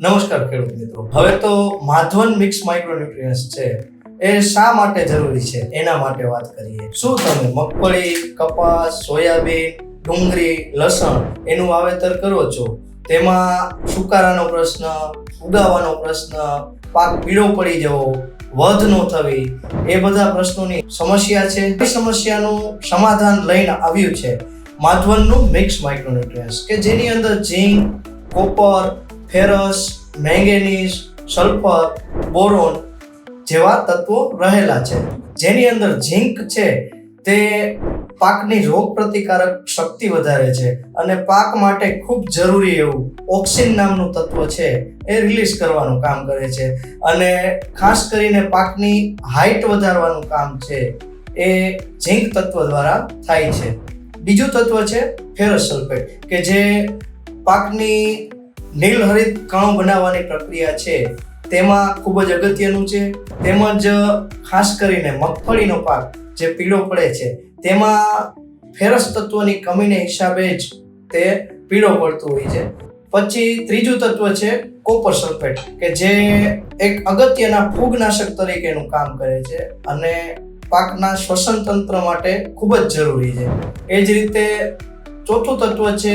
નમસ્કાર ખેડૂત મિત્રો. હવે તો માધવન મિક્સ માઇક્રોન્યુટ્રિયન્સ છે, એ શા માટે જરૂરી છે? એના માટે વાત કરીએ. શું તમે મગફળી, કપાસ, સોયાબીન, ડુંગળી, લસણ એનું વાવેતર કરો છો? તેમાં સુકારાનો પ્રશ્ન, ઉગાવાનો પ્રશ્ન, પાક પીળો પડી જવો, વધ ન થવી, એ બધા પ્રશ્નોની સમસ્યા છે. એ સમસ્યાનું સમાધાન લઈને આવ્યું છે માધવનનું મિક્સ માઇક્રોન્યુટ્રિયન્સ કે જેની અંદર zinc copper ferrous, manganese, sulphur, boron જેવા તત્વો રહેલા છે. જેની અંદર ઝીંક છે તે પાકની રોગ પ્રતિકારક શક્તિ વધારે છે અને પાક માટે ખૂબ જરૂરી એવું ઓક્સિન નામનું તત્વ છે એ રિલીઝ કરવાનું કામ કરે છે. અને ખાસ કરીને પાકની હાઇટ વધારવાનું કામ છે એ ઝીંક તત્વ દ્વારા થાય છે. બીજું તત્વ છે ફેરસ સલ્ફેટ, કે જે પાકની નીલહરિત કણો બનાવવાની પ્રક્રિયા છે, તેમાં ખૂબ જ અગત્યનું છે. તેમજ ખાસ કરીને મગફળીનો પાક જે પીળો પડે છે, તેમાં ફેરસ તત્વની કમીને હિસાબે જ તે પીળો પડતું હોય છે. પછી ત્રીજું તત્વ છે કોપર સલ્ફેટ, કે જે એક અગત્યના ફૂગનાશક તરીકેનું કામ કરે છે અને પાકના શ્વસન તંત્ર માટે ખૂબ જ જરૂરી છે. એ જ રીતે ચોથું તત્વ છે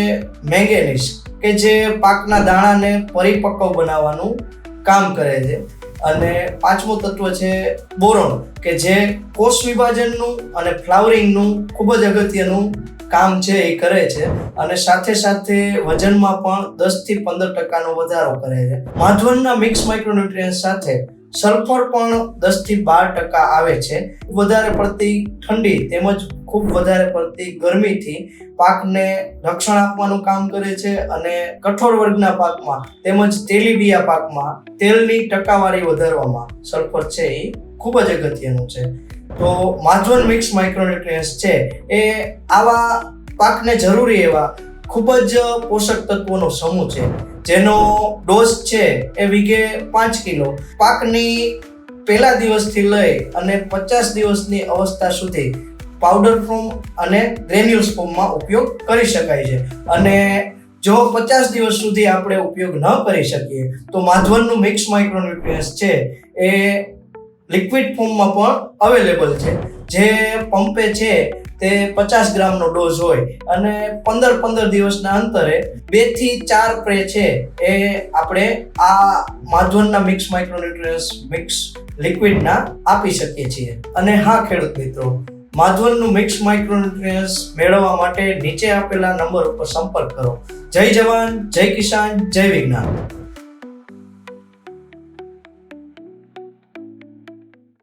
મેંગેનીઝ કે જે પાકના દાણાને પરિપક્વ બનાવવાનું કામ કરે છે. અને પાંચમું તત્વ છે બોરોન કે જે કોષ વિભાજનનું અને ફ્લાવરિંગનું ખૂબ જ અગત્યનું કામ છે એ કરે છે. અને સાથે સાથે વજનમાં પણ દસથી પંદર ટકાનો વધારો કરે છે. માધવનના મિક્સ માઇક્રોન્યુટ્રિયન્ટ સાથે સલ્ફર પણ દસથી બાર ટકા આવે છે. વધારે પડતી ઠંડી તેમજ ખૂબ વધારે પડતી ગરમીથી પાકને રક્ષણ આપવાનું કામ કરે છે અને કઠોળ વર્ગના પાકમાં તેમજ તેલીબિયા પાકમાં તેલની ટકાવારી વધારવામાં સલ્ફર છે એ ખૂબ જ અગત્યનું છે. તો માધવન મિક્સ માઇક્રોન્યુટ્રિયન્સ છે એ આવા પાકને જરૂરી એવા ખૂબ જ પોષક તત્વોનો સમૂહ છે. જેનો ડોઝ છે એ વીઘે પાંચ કિલો. પાકની પહેલા દિવસથી લઈ અને પચાસ દિવસની અવસ્થા સુધી પાવડર ફોર્મ અને ગ્રેન્યુલ્સ ફોર્મમાં ઉપયોગ કરી શકાય છે. અને જો પચાસ દિવસ સુધી આપણે ઉપયોગ ન કરી શકીએ, તો માધવનનું મિક્સ માઇક્રોન્યુટ્રિયન્સ છે એ લિક્વિડ ફોર્મમાં પણ અવેલેબલ છે. જે પંપે છે તે પચાસ ગ્રામનો ડોઝ હોય અને પંદર પંદર દિવસના અંતરે બેથી ચાર પ્રે છે એ આપણે આ માધવનના મિક્સ માઇક્રોન્યુટ્રિયન્સ મિક્સ લિક્વિડના આપી શકીએ છીએ. અને હા ખેડૂત મિત્રો માધવનનું મિક્સ માઇક્રોન્યુટ્રિયન્સ મેળવવા માટે નીચે આપેલા નંબર ઉપર સંપર્ક કરો. જય જવાન, જય કિસાન, જય વિજ્ઞાન.